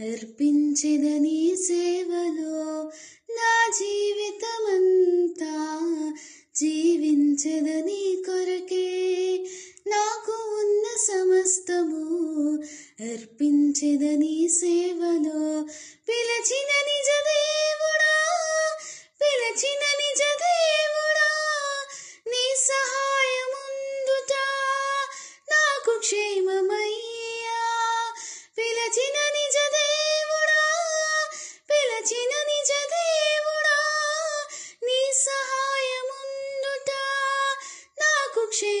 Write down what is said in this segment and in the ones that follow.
అర్పించెదని సేవలో నా జీవితమంతా జీవించెదని కొరకే. నాకు ఉన్న సమస్తము అర్పించెదని సేవలో. పిలచిన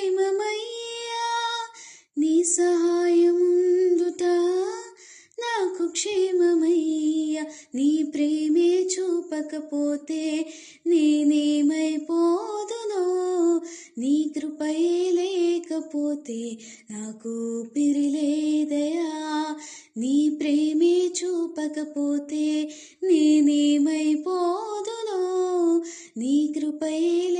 క్షేమమయ్యా నీ సహాయముందుట నాకు క్షేమమయ్యా. నీ ప్రేమే చూపకపోతే నేనేమైపోదునో? నీ కృపయే లేకపోతే నాకు పిరిలేదయా నీ ప్రేమే చూపకపోతే నేనేమైపోదునో? నీ కృపయే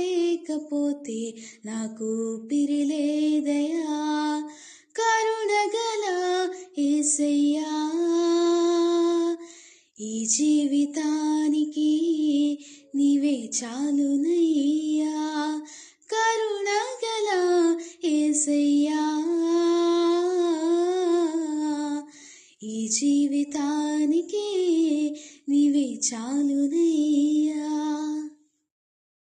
లేకపోతే నాకు పిరిలేదయా కరుణగల ఏసయ్యా ఈ జీవితానికి నీవే చాలునయ్యా. కరుణగల ఏసయ్యా ఈ జీవితానికి నీవే చాలునయ్యా.